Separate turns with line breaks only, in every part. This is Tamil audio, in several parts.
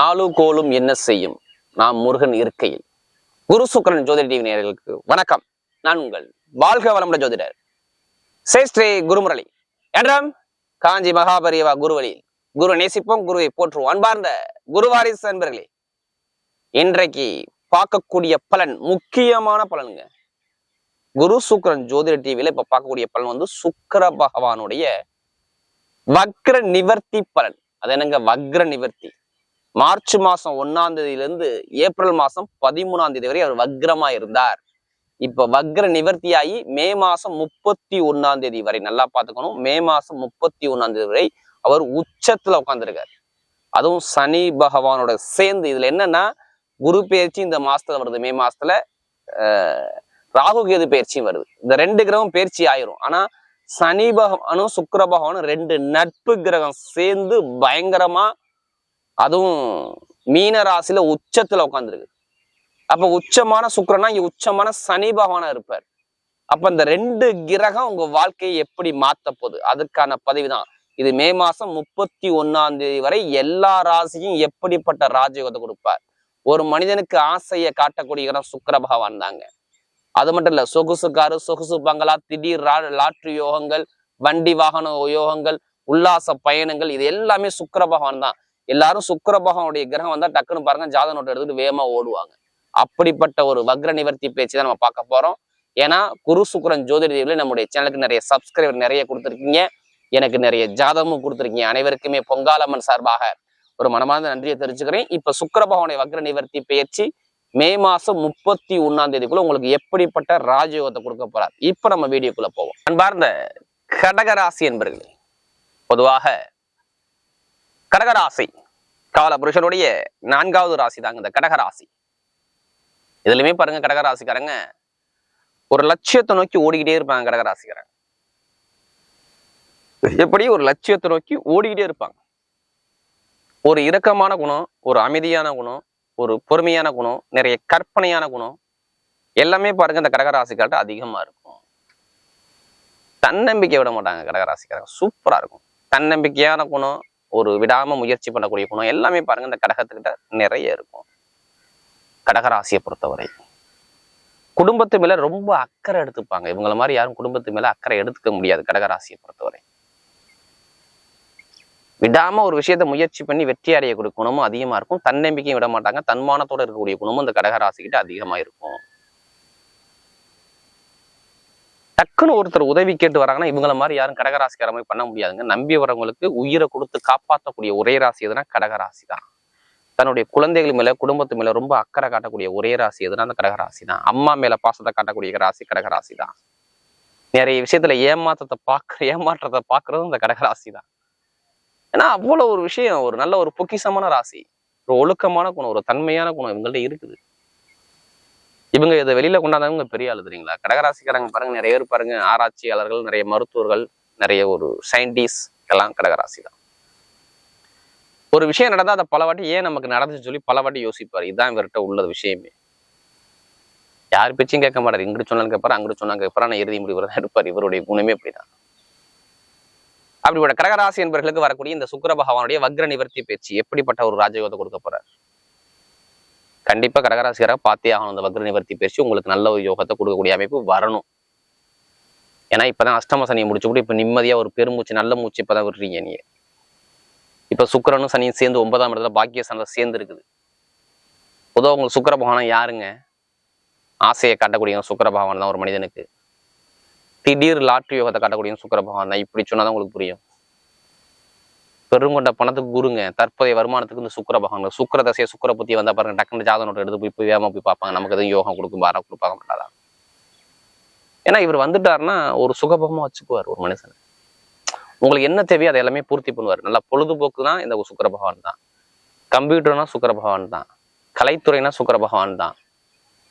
நாலு கோலும் என்ன செய்யும்? நாம் முருகன் இருக்கையில். குரு சுக்கரன் ஜோதிட டிவி நேர்களுக்கு வணக்கம். நான் உங்கள் வாழ்க வளமுடன் ஜோதிடர். சேஸ்ரீ குருமுரளி. என்றாம் காஞ்சி மகாபரிவா குருவழியில் குரு நேசிப்போம் குருவை போற்றுவோம். அன்பார்ந்த குருவாரிசு அன்பர்களே இன்றைக்கு பார்க்கக்கூடிய பலன் முக்கியமான பலனுங்க. குரு சுக்கரன் ஜோதிட டிவியில இப்ப பார்க்கக்கூடிய பலன் வந்து சுக்கிர பகவானுடைய வக்ர நிவர்த்தி பலன். அது என்னங்க? வக்ர நிவர்த்தி. மார்ச் மாசம் ஒன்னாம் தேதியிலிருந்து ஏப்ரல் மாசம் பதிமூணாம் தேதி வரை அவர் வக்ரமா இருந்தார். இப்ப வக்ர நிவர்த்தியாகி மே மாசம் முப்பத்தி ஒன்னாம் தேதி வரை நல்லா பார்த்துக்கணும். மே மாசம் முப்பத்தி ஒன்னாம் தேதி வரை அவர் உச்சத்துல உட்காந்துருக்காரு அதுவும் சனி பகவானோட சேர்ந்து இதுல என்னன்னா குரு பயிற்சி இந்த மாசத்துல வருது. மே மாசத்துல ராகு கேது பயிற்சியும் வருது. இந்த ரெண்டு கிரகம் பயிற்சி ஆயிரும். ஆனா சனி பகவானும் சுக்கர பகவானும் ரெண்டு நட்பு கிரகம் சேர்ந்து பயங்கரமா அதுவும் மீன ராசியில உச்சத்துல உட்காந்துருக்கு அப்ப உச்சமான சுக்கரனா இங்க உச்சமான சனி பகவானா இருப்பார். அப்ப இந்த ரெண்டு கிரகம் உங்க வாழ்க்கையை எப்படி மாத்த போகுது? அதுக்கான பதிவுதான். இது மே மாசம் முப்பத்தி ஒன்னாம் தேதி வரை எல்லா ராசியும் எப்படிப்பட்ட ராஜயோகத்தை கொடுப்பார்? ஒரு மனிதனுக்கு ஆசையை காட்டக்கூடிய கிரகம் பகவான் தாங்க. அது மட்டும் இல்ல சொகுசு காரு சொகுசு பங்களா திடீர் லாட்ரி யோகங்கள் வண்டி வாகன யோகங்கள் உல்லாச பயணங்கள் இது எல்லாமே சுக்கிர பகவான் தான். எல்லாரும் சுக்கிர பகவானுடைய கிரகம் வந்தா டக்குன்னு பாருங்க ஜாத நோட்டை எடுத்துட்டு வேகமா ஓடுவாங்க. அப்படிப்பட்ட ஒரு வக்ர நிவர்த்தி பேச்சு தான் நம்ம பார்க்க போறோம். ஏன்னா குரு சுக்கரன் ஜோதிட தேவியில நம்முடைய சேனலுக்கு நிறைய சப்ஸ்கிரைபர் நிறைய கொடுத்துருக்கீங்க. எனக்கு நிறைய ஜாதகமும் கொடுத்துருக்கீங்க. அனைவருக்குமே பொங்காலம்மன் சார்பாக ஒரு மனமார்ந்த நன்றியை தெரிஞ்சுக்கிறேன் இப்ப சுக்கிர பகவானுடைய வக்ர நிவர்த்தி பயிற்சி மே மாசம் முப்பத்தி ஒன்னாம் தேதிக்குள்ள உங்களுக்கு எப்படிப்பட்ட ராஜயோகத்தை கொடுக்க போறார்? இப்ப நம்ம வீடியோக்குள்ள போவோம். அன்பார்ந்த கடகராசி என்பர்களே பொதுவாக கடகராசி. கால புருஷனுடைய நான்காவது ராசி தாங்க இந்த கடகராசி. இதுலயுமே பாருங்க கடகராசிக்காரங்க ஒரு லட்சியத்தை நோக்கி ஓடிக்கிட்டே இருப்பாங்க கடகராசிக்காரங்க. எப்படி? ஒரு லட்சியத்தை நோக்கி ஓடிக்கிட்டே இருப்பாங்க. ஒரு இரக்கமான குணம் ஒரு அமைதியான குணம் ஒரு பொறுமையான குணம் நிறைய கற்பனையான குணம் எல்லாமே பாருங்க இந்த கடகராசிக்கார்ட்ட அதிகமா இருக்கும். தன்னம்பிக்கை விட மாட்டாங்க கடகராசிக்காரங்க. சூப்பரா இருக்கும். தன்னம்பிக்கையான குணம் ஒரு விடாம முயற்சி பண்ணக்கூடிய குணம் எல்லாமே பாருங்க இந்த கடகத்துக்கிட்ட நிறைய இருக்கும். கடகராசியை பொறுத்தவரை. குடும்பத்து மேல ரொம்ப அக்கறை எடுத்துப்பாங்க. இவங்கள மாதிரி யாரும் குடும்பத்து மேல அக்கறை எடுத்துக்க முடியாது கடகராசியை பொறுத்தவரை. விடாம ஒரு விஷயத்த முயற்சி பண்ணி வெற்றி அடையக்கூடிய குணமும் அதிகமா இருக்கும். தன்னம்பிக்கையும் விட மாட்டாங்க. தன்மானத்தோட இருக்கக்கூடிய குணமும் இந்த கடகராசிக்கிட்ட அதிகமா இருக்கும். டக்குன்னு ஒருத்தர் உதவி கேட்டு வராங்கன்னா இவங்கள மாதிரி யாரும் கடகராசிக்கார மாதிரி பண்ண முடியாதுங்க. நம்பி வரவங்களுக்கு உயிரை கொடுத்து காப்பாற்றக்கூடிய ஒரே ராசி எதுனா கடகராசி தான். தன்னுடைய குழந்தைகள் மேல குடும்பத்து மேல ரொம்ப அக்கறை காட்டக்கூடிய ஒரே ராசி எதுனா அந்த கடகராசி தான். அம்மா மேல பாசத்தை காட்டக்கூடிய ராசி கடகராசி தான். நிறைய விஷயத்துல ஏமாற்றத்தை பார்க்கற ஏமாற்றத்தை பார்க்கறதும் இந்த கடகராசி தான். ஏன்னா அவ்வளவு ஒரு விஷயம் ஒரு நல்ல ஒரு பொக்கிஷமான ராசி. ஒரு ஒழுக்கமான குணம் ஒரு தன்மையான குணம் இவங்கள்ட்ட இருக்குது. இவங்க இதை வெளியில கொண்டாந்தவங்க பெரிய ஆளு தெரியுங்களா? கடகராசிக்காரங்க பாருங்க நிறைய பேர் பாருங்க ஆராய்ச்சியாளர்கள் நிறைய மருத்துவர்கள் நிறைய ஒரு சயின்டிஸ்ட் எல்லாம் கடகராசி தான் ஒரு விஷயம் நடந்தா அதை பல வாட்டி ஏன் நமக்கு நடந்துச்சு சொல்லி பல வாட்டி யோசிப்பாரு. இதுதான் இவர்கிட்ட உள்ளது விஷயமே. யார் பேச்சையும் கேட்க மாட்டார். இங்கிட்டு சொன்னாலும் கேட்பாரு அங்கிட்டு சொன்னாலும் கேட்பாரு. ஆனா இறுதி முடிவு தான் எடுப்பார். இவருடைய குணமே அப்படிதான். அப்படிப்பட்ட கடகராசி என்பவர்களுக்கு வரக்கூடிய இந்த சுக்கர பகவானுடைய வக்ர நிவர்த்தி பேச்சு எப்படிப்பட்ட ஒரு ராஜயோகத்தை கொடுக்க போறார்? கண்டிப்பாக கடகராசிக்காரங்க பார்த்தே ஆகணும். இந்த வக்ர நிவர்த்தி பேச்சு உங்களுக்கு நல்ல ஒரு யோகத்தை கொடுக்கக்கூடிய அமைப்பு வரணும். ஏன்னா இப்போ தான் அஷ்டம சனியை முடிச்சு கூட நிம்மதியாக ஒரு பெருமூச்சு நல்ல மூச்சு இப்பதான் விடுறீங்க நீங்கள் இப்போ சுக்கிரனும் சனியும் சேர்ந்து ஒன்பதாம் இடத்துல பாக்கிய சனத்துல சேர்ந்து இருக்குது பொதுவாக உங்களுக்கு சுக்கர பகவானம் யாருங்க? ஆசையை காட்டக்கூடிய சுக்கர பகவான் தான் ஒரு மனிதனுக்கு. திடீர் லாட்ரி யோகத்தை காட்டக்கூடிய சுக்கர பகவான் தான். இப்படி சொன்னாதான் உங்களுக்கு புரியும். பெரும் கொண்ட பணத்துக்கு குருங்க. தற்போதைய வருமானத்துக்கு இந்த சுக்கிர பகவான் சுக்கர தசையை சுக்கர புத்தி வந்தா பாருங்க டக்குனு ஜாதக நோட்டு எடுத்து போய் போய் வேகமா போய் பார்ப்பாங்க. நமக்கு எதுவும் யோகம் கொடுக்கும் பாரா கொடுப்பாங்க மாட்டாதா ஏன்னா இவர் வந்துட்டாருன்னா ஒரு சுகபமா வச்சுக்குவார் ஒரு மனுஷன். உங்களுக்கு என்ன தேவையோ அதை எல்லாமே பூர்த்தி பண்ணுவார். நல்லா பொழுதுபோக்கு தான் இந்த சுக்கர பகவான் தான். கம்ப்யூட்டர்னா சுக்கர பகவான் தான். கலைத்துறைனா சுக்கர பகவான் தான்.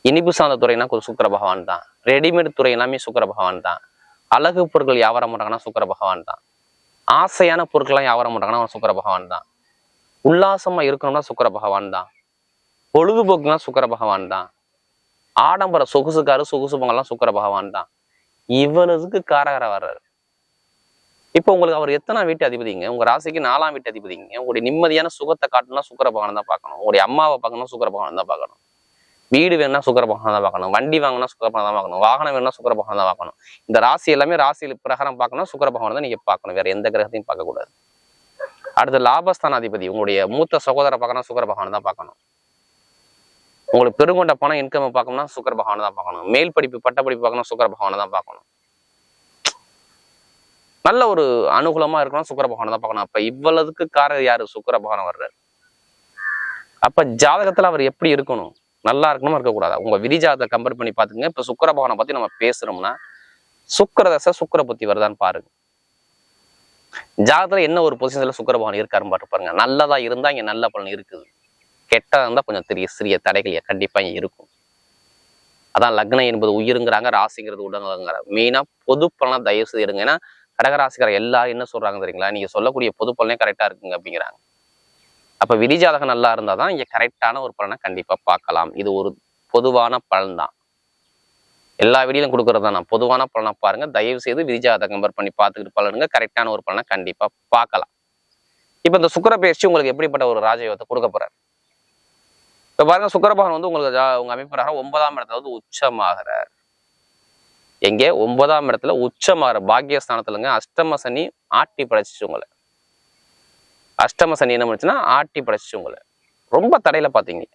இனிப்பு சார்ந்த துறைனா ஒரு சுக்கிர பகவான் தான். ரெடிமேட் துறை எல்லாமே சுக்கர பகவான் தான். அழகு பொருட்கள் வியாபாரம் பண்ணுறாங்கன்னா சுக்கர பகவான் தான். ஆசையான பொருட்கள்லாம் வியாபாரம் பண்ணுறாங்கன்னா அவன் சுக்கிர பகவான் தான். உல்லாசமா இருக்கணும்னா சுக்கர பகவான் தான். பொழுதுபோக்குனா சுக்கர பகவான் தான். ஆடம்பர சொகுசுக்காரு சொகுசு பொங்கல்லாம் சுக்கர பகவான் தான். இவனுக்கு காரகர வர்றாரு. இப்போ உங்களுக்கு அவர் எத்தனை வீட்டு அதிபதிங்க? உங்க ராசிக்கு நாலாம் வீட்டு அதிபதிங்க. உங்களுடைய நிம்மதியான சுகத்தை காட்டணும்னா சுக்கர பகவான் தான் பார்க்கணும். உங்களுடைய அம்மாவை பார்க்கணும் சுக்கர பகவான் தான் பார்க்கணும். வீடு வேணும்னா சுக்கர பகவான் தான் பார்க்கணும். வண்டி வாங்கினா சுக்கர பகவான் தான் பார்க்கணும். வாகனம் வேணும்னா சுக்கர பகவான் தான் பார்க்கணும். இந்த ராசி எல்லாமே ராசியில் பிரகாரம் பார்க்கணும். சுக்கர பகவான் தான் நீங்க பார்க்கணும். வேற எந்த கிரகத்தையும் பார்க்கக்கூடாது அடுத்து லாபஸ்தான அதிபதி உங்களுடைய மூத்த சகோதர பார்க்கணும். சுக்கர பகவான் தான் பார்க்கணும். உங்களுக்கு பெருங்கொண்ட பணம் இன்கம் பார்க்கணும்னா சுக்கர பகவான் தான் பார்க்கணும். மேல் படிப்பு பட்ட படிப்பு பார்க்கணும் சுக்கர பகவான் தான் பார்க்கணும். நல்ல ஒரு அனுகூலமா இருக்கணும். சுக்கர பகவான் தான் பார்க்கணும். அப்ப இவ்வளவுக்கு காரர் யாரு? சுக்கர பகவான் வர்றாரு. அப்ப ஜாதகத்துல அவர் எப்படி இருக்கணும்? நல்லா இருக்கணுமா இருக்கக்கூடாது. உங்க விரிஜாதத்தை கம்பேர் பண்ணி பார்த்துங்க இப்ப சுக்கர பகவானை பத்தி நம்ம பேசுறோம்னா சுக்கர தசை சுக்கர புத்தி வருதான்னு பாருங்க. ஜாதகத்துல என்ன ஒரு பொசிஷனில் சுக்கர பகவான் இருக்காருன்னு பாட்டு பாருங்க. நல்லதா இருந்தா இங்க நல்ல பலன் இருக்குது. கெட்டதா இருந்தா கொஞ்சம் தெரிய சிறிய தடைகள் கண்டிப்பா இங்கே இருக்கும். அதான் லக்னம் என்பது உயிருங்கிறாங்க ராசிங்கிறது உடங்குறாங்க மெயினா பொது பலனாக தயவு செய்து எடுங்க. ஏன்னா கடகராசிக்கார எல்லாரும் என்ன சொல்றாங்க தெரியுங்களா? நீங்க சொல்லக்கூடிய பொது பலனே கரெக்டா இருக்குங்க அப்படிங்கிறாங்க. அப்ப விதிஜாதகம் நல்லா இருந்தால் தான் இங்கே கரெக்டான ஒரு பலனை கண்டிப்பா பார்க்கலாம். இது ஒரு பொதுவான பலன் தான். எல்லா வீடியிலும் கொடுக்கறது தான். நான் பொதுவான பலனை பாருங்க. தயவு செய்து விதிஜாதகம் கம்பேர் பண்ணி பார்த்துக்கிட்டு பலனுங்க. கரெக்டான ஒரு பலனை கண்டிப்பா பார்க்கலாம். இப்ப இந்த சுக்கர பயிற்சி உங்களுக்கு எப்படிப்பட்ட ஒரு ராஜயோகத்தை கொடுக்க போறாரு? இப்ப பாருங்க சுக்கரபகன் வந்து உங்களுக்கு உங்கள் உங்க ஒன்பதாம் இடத்துல வந்து உச்சமாகிறார். எங்கே? ஒன்பதாம் இடத்துல உச்சமாகிற பாக்கியஸ்தானத்துலங்க. அஷ்டம சனி ஆட்டி படைச்சிச்சு உங்களை. அஷ்டம சனி என்ன பண்ணுச்சுன்னா ஆட்டி படைச்சிச்சு உங்களை. ரொம்ப தடையில் பார்த்தீங்க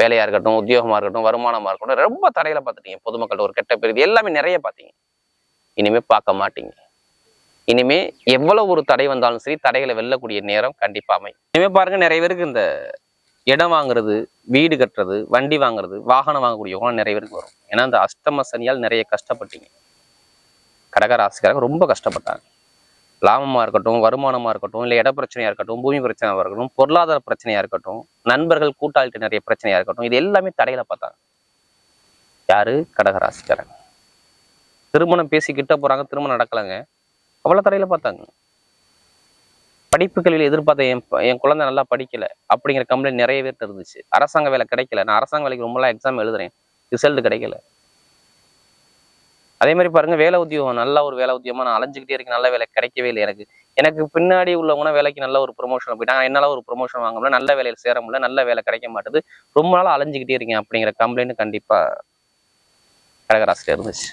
வேலையாக இருக்கட்டும் உத்தியோகமாக இருக்கட்டும் வருமானமாக இருக்கட்டும் ரொம்ப தடையில் பார்த்துட்டீங்க பொதுமக்கள்கிட்ட ஒரு கெட்ட பெருது எல்லாமே நிறைய பார்த்தீங்க இனிமேல் பார்க்க மாட்டீங்க. இனிமே எவ்வளவு ஒரு தடை வந்தாலும் சரி தடைகளை வெல்லக்கூடிய நேரம் கண்டிப்பாக அமையும். இனிமே பாருங்க நிறைய பேருக்கு இந்த இடம் வாங்குறது வீடு கட்டுறது வண்டி வாங்குறது வாகனம் வாங்கக்கூடிய நிறைய பேருக்கு வரும். ஏன்னா அந்த அஷ்டம சனியால் நிறைய கஷ்டப்பட்டீங்க. கடகராசிக்காரங்க ரொம்ப கஷ்டப்பட்டாங்க. லாபமா இருக்கட்டும் வருமானமா இருக்கட்டும் இல்லை இட இருக்கட்டும் பூமி பிரச்சனையாக இருக்கட்டும் பொருளாதார பிரச்சனையா இருக்கட்டும் நண்பர்கள் கூட்டாளிட்ட நிறைய பிரச்சனையா இருக்கட்டும் இது எல்லாமே தடையில பார்த்தாங்க. யாரு? கடகராசிக்காரங்க. திருமணம் பேசி கிட்ட போறாங்க திருமணம் நடக்கலைங்க. அவ்வளவு தடையில பார்த்தாங்க. படிப்பு கல்வியில் எதிர்பார்த்த என் என் குழந்தை நல்லா படிக்கல அப்படிங்கிற கம்ப்ளைண்ட் நிறைய பேர் இருந்துச்சு. அரசாங்க வேலை கிடைக்கல. நான் அரசாங்க வேலைக்கு ரொம்பலாம் எக்ஸாம் எழுதுறேன். ரிசல்ட் கிடைக்கல. அதே மாதிரி பாருங்க வேலை உத்தியோகம் நல்ல ஒரு வேலை உத்தியோகமா நான் அலைஞ்சுக்கிட்டே இருக்கேன். நல்ல வேலை கிடைக்கவே இல்லை எனக்கு. எனக்கு பின்னாடி உள்ளவங்கன்னா வேலைக்கு நல்ல ஒரு ப்ரொமோஷன் போயிட்டாங்க என்னால ஒரு ப்ரொமோஷன் வாங்க முடியல நல்ல வேலையில் சேர முடியல நல்ல வேலை கிடைக்க மாட்டேது. ரொம்ப நாள் அலைஞ்சுக்கிட்டே இருக்கேன் அப்படிங்கிற கம்ப்ளைண்ட் கண்டிப்பா கடகராசில இருந்துச்சு.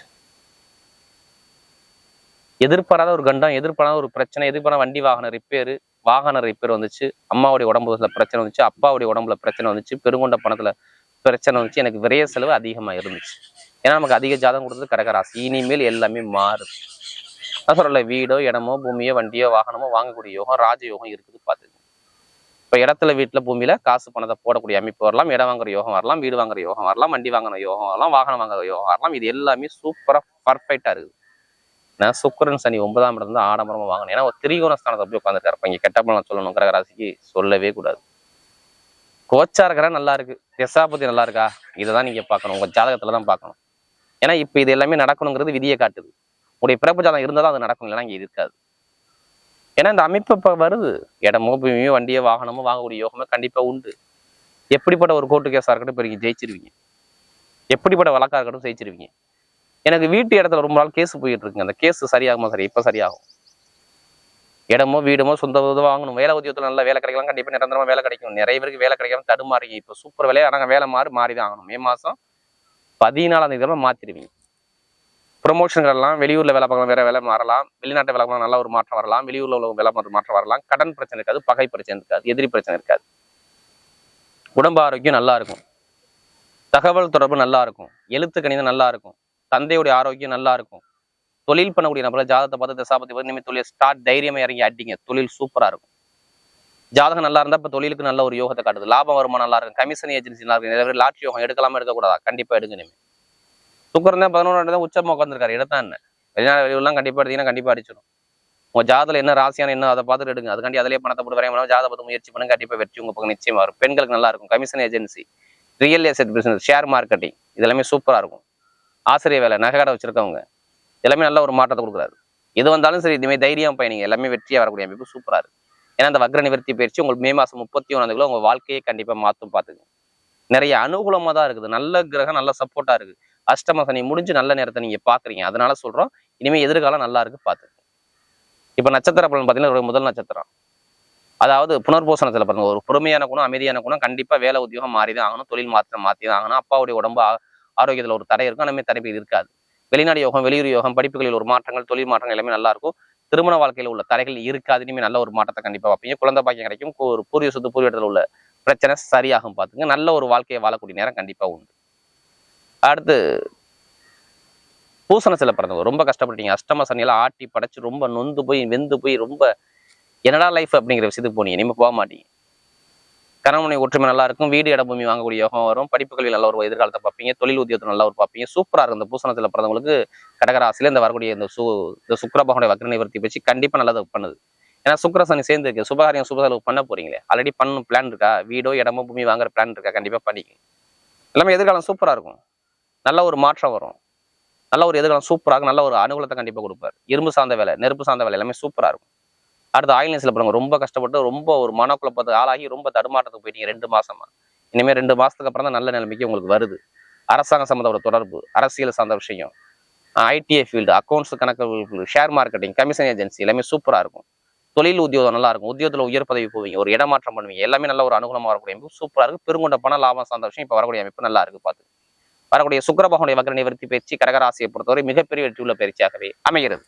எதிர்பாராத ஒரு கண்டம் எதிர்பாராத ஒரு பிரச்சனை எதிர்பாராத வண்டி வாகன ரிப்பேரு வாகன ரிப்பேர் வந்துச்சு. அம்மாவுடைய உடம்புல பிரச்சனை வந்துச்சு அப்பாவுடைய உடம்புல பிரச்சனை வந்துச்சு பெருங்கொண்ட பணத்துல பிரச்சனை வந்துச்சு. எனக்கு விரைய செலவு அதிகமா இருந்துச்சு. ஏன்னா நமக்கு அதிக ஜாதகம் கொடுத்தது கடகராசி. இனிமேல் எல்லாமே மாறுது நான் சொல்லல வீடோ இடமோ பூமியோ வண்டியோ வாகனமோ வாங்கக்கூடிய யோகம் ராஜயோகம் இருக்குது பார்த்துங்க இப்போ இடத்துல வீட்டில் பூமியில காசு பணத்தை போடக்கூடிய அமைப்பு வரலாம். இடம் வாங்குற யோகம் வரலாம். வீடு வாங்குற யோகம் வரலாம். வண்டி வாங்குற யோகம் வரலாம். வாகனம் வாங்குற யோகம் வரலாம். இது எல்லாமே சூப்பரா பர்ஃபெக்டாக இருக்குது. நான் சுக்கரன் சனி ஒன்பதாம் இடம் இருந்து ஆடம்பரமா வாங்கணும் ஏன்னா ஒரு திரிகோண ஸ்தானத்தை போய் உட்காந்துருக்காரு இப்ப இங்க கெட்ட பலன் சொல்லணும். கடகராசிக்கு சொல்லவே கூடாது. கோச்சா இருக்கிற நல்லா இருக்கு. திசாபதி நல்லா இருக்கா? இதை தான் நீங்க பார்க்கணும். உங்க ஜாதகத்தில் தான் பார்க்கணும். ஏன்னா இப்போ இது எல்லாமே நடக்கணுங்கிறது விதியை காட்டுது. உடைய பிறப்பு ஜாதகம் இருந்தால் தான் அது நடக்கும் இல்லைன்னா இங்கே இருக்காது. ஏன்னா இந்த அமைப்பு இப்போ வருது. இடமோ பூமியோ வண்டியோ வாகனமோ வாங்கக்கூடிய யோகமோ கண்டிப்பாக உண்டு. எப்படிப்பட்ட ஒரு கோர்ட்டு கேஸாக இருக்கட்டும் இப்போ நீங்கள் ஜெயிச்சிருவீங்க. எப்படிப்பட்ட வழக்காக இருக்கட்டும் ஜெயிச்சிருவீங்க. எனக்கு வீட்டு இடத்துல ரொம்ப நாள் கேஸ் போயிட்டு இருக்குங்க. அந்த கேஸ் சரியாகுமா சரி இப்போ சரியாகும். இடமோ வீடுமோ சொந்த வாங்கணும். வேலை உத்தியோகத்தில் நல்ல வேலை கிடைக்கலாம். கண்டிப்பாக நிரந்தரமாக வேலை கிடைக்கும். நிறைய பேருக்கு வேலை கிடைக்காம தடுமாறி இப்போ சூப்பர் வேலையை ஆனால் வேலை மாறி மாறி தான் ஆகணும். மே மாதம் பதினாலாம் தேதி வரை மாத்திடுவீங்க. ப்ரொமோஷன்கள்லாம் வெளியூரில் வேலை பார்க்கலாம் வேற வேலை மாறலாம். வெளிநாட்டு வேலை பார்க்கலாம் நல்ல ஒரு மாற்றம் வரலாம். வெளியூரில் உள்ள வேலை மாற்ற மாற்றம் வரலாம். கடன் பிரச்சனை இருக்காது பகை பிரச்சனை இருக்காது எதிரி பிரச்சனை இருக்காது. உடம்பு ஆரோக்கியம் நல்லா இருக்கும். தகவல் தொடர்பு நல்லா இருக்கும். எழுத்து கணிதம் நல்லா இருக்கும். தந்தையுடைய ஆரோக்கியம் நல்லா இருக்கும். தொழில் பண்ணக்கூடிய நபர்கள் ஜாதகத்தை பார்த்து தசாபத்தி பார்த்து இனிமேல் தொழில் ஸ்டார்ட் தைரியமாக இறங்கி அடிங்க. தொழில் சூப்பராக இருக்கும். ஜாதகம் நல்லா இருந்தா இப்ப தொழிலுக்கு நல்ல ஒரு யோகத்தை காட்டுது. லாபம் வருமானம் நல்லா இருக்கும். கமிஷன் ஏஜென்சி நல்லா இருக்கு நிறைய பேர் லாட்ரி யோகம் எடுக்கலாமா எடுக்கக்கூடாதா? கண்டிப்பா எடுங்க இனிமே. சுக்கரன் தான் பதினொன்று தான் உச்சமாக உட்காந்துருக்காரு இடத்தான் என்ன? வெளிநாடு வெளியூர்லாம் கண்டிப்பா எடுத்தீங்கன்னா கண்டிப்பா அடிச்சிடும் உங்க ஜாதத்துல என்ன ராசியான என்ன அதை பார்த்துட்டு எடுங்க. அதுக்காண்டி அதிலே பணத்தை போட்டு வரைய ஜாத பார்த்து முயற்சி பண்ணுங்க. கண்டிப்பா வெற்றி உங்க பக்கம் நிச்சயமா இருக்கும் பெண்களுக்கு நல்லா இருக்கும். Commission agency real estate business share marketing இதெல்லாமே சூப்பரா இருக்கும். ஆசிரியர் வேலை நகை கடை வச்சிருக்கவங்க எல்லாமே நல்ல ஒரு மாற்றத்தை கொடுக்குறாரு. எது வந்தாலும் சரி இதுமே தைரியம் பயணிங்க. எல்லாமே வெற்றியாக வரக்கூடிய அமைப்பு சூப்பரா இருக்கு. ஏன்னா அந்த வக்ர நிவர்த்தி பயிற்சி உங்களுக்கு மே மாசம் முப்பத்தி ஒன்றாந்தேதிக்குள்ள உங்க வாழ்க்கையை கண்டிப்பா மாத்தும் பார்த்துங்க நிறைய அனுகூலமாக தான் இருக்குது. நல்ல கிரகம் நல்ல சப்போர்ட்டாக இருக்கு அஷ்டம சனி முடிஞ்சு நல்ல நேரத்தை நீங்க பாக்குறீங்க. அதனால சொல்றோம். இனிமே எதிர்காலம் நல்லா இருக்கு பார்த்துங்க இப்ப நட்சத்திர பலன் பார்த்தீங்கன்னா முதல் நட்சத்திரம். அதாவது புனர்பூசணத்துல பாருங்க. ஒரு பொறுமையான குணம் அமைதியான குணம் கண்டிப்பா வேலை உத்தியோகம் மாறி தான் ஆகணும். தொழில் மாற்றம் மாற்றி தான் ஆகணும். அப்பாவுடைய உடம்பு ஆரோக்கியத்தில் ஆரோக்கியத்துல ஒரு தடை இருக்கும். அந்த தடை இருக்காது. வெளிநாடு யோகம் வெளியூர் யோகம் படிப்புகளில் ஒரு மாற்றங்கள் தொழில் மாற்றங்கள் எல்லாமே நல்லா இருக்கும். திருமண வாழ்க்கையில உள்ள தடைகள் இருக்காது. இனிமே நல்ல ஒரு மாற்றத்தை கண்டிப்பா பார்ப்பீங்க. குழந்தை பாக்கியம் கிடைக்கும். ஒரு பூரிய சொத்து பூர்வ இடத்துல உள்ள பிரச்சனை சரியாகும் பார்த்துங்க. நல்ல ஒரு வாழ்க்கையை வாழக்கூடிய நேரம் கண்டிப்பாக உண்டு. அடுத்து பூசணத்தில் பிறந்தவங்க. ரொம்ப கஷ்டப்பட்டீங்க அஷ்டம சனியெல்லாம் ஆட்டி படைச்சு ரொம்ப நொந்து போய் வெந்து போய் ரொம்ப என்னடா லைஃப் அப்படிங்கிற விஷயத்துக்கு போனீங்க. இனிமே போக மாட்டீங்க. கணவனை ஒற்றுமை நல்லா இருக்கும் வீடு இட பூமி வாங்கக்கூடிய யோகம் வரும். படிப்புகளில் நல்ல ஒரு எதிர்காலத்தை பார்ப்பீங்க. தொழில் உத்தியோகத்தில் நல்லா ஒரு பார்ப்பீங்க. சூப்பராக இருக்கும். இந்த பூசணத்தில் பிறந்தவங்களுக்கு கடகராசியில் இந்த வரக்கூடிய இந்த சு இந்த சுக்கரபகனுடைய வக்ர நிவர்த்தி பற்றி கண்டிப்பாக நல்லது பண்ணுது. ஏன்னா சுக்கர சனி சேர்ந்து இருக்கு சுபகாரியம் சுபசெலவு பண்ண போறீங்களே. ஆல்ரெடி பண்ணணும். பிளான் இருக்கா? வீடோ இடமோ பூமி வாங்குற பிளான் இருக்கா? கண்டிப்பாக பண்ணிக்க எல்லாமே எதிர்காலம் சூப்பரா இருக்கும். நல்ல ஒரு மாற்றம் வரும். நல்ல ஒரு எதிர்காலம் சூப்பராக நல்ல ஒரு அனுகூலத்தை கண்டிப்பா கொடுப்பார். இரும்பு சார்ந்த வேலை நெருப்பு சார்ந்த வேலை எல்லாமே சூப்பரா இருக்கும். அடுத்து ஆயில்நெஸ்ல பாருங்க ரொம்ப கஷ்டப்பட்டு ரொம்ப ஒரு மனக்குழப்பத்துக்கு ஆளாகி ரொம்ப தடுமாற்றத்துக்கு போயிட்டீங்க ரெண்டு மாசமா. இனிமேல் ரெண்டு மாசத்துக்கு அப்புறம் தான் நல்ல நிலைமைக்கு உங்களுக்கு வருது. அரசாங்க சம்மந்தப்பட்ட தொடர்பு அரசியல் சார்ந்த விஷயம். ஐடிஐ ஃபீல்டு அக்கௌண்ட்ஸ் கணக்கு ஷேர் மார்க்கெட்டிங் கமிஷன் ஏஜென்சி எல்லாமே சூப்பராக இருக்கும். தொழில் உத்தியோகம் நல்லா இருக்கும். உத்தியோகத்தில் உயர் பதவி போவீங்க ஒரு இடமாற்றம் பண்ணுவீங்க. எல்லாமே நல்ல ஒரு அனுகூலமாக வரக்கூடிய அமைப்பு சூப்பராக இருக்கும் பெருங்கொண்ட பண லாபம் சார்ந்த விஷயம் இப்போ வரக்கூடிய அமைப்பு நல்லா இருக்கு பார்த்து. வரக்கூடிய சுக்கரபகனுடைய வக்ர நிவர்த்தி பயிற்சி கடகராசியை பொறுத்தவரை மிகப்பெரிய வெற்றியுள்ள பயிற்சியாகவே அமைகிறது.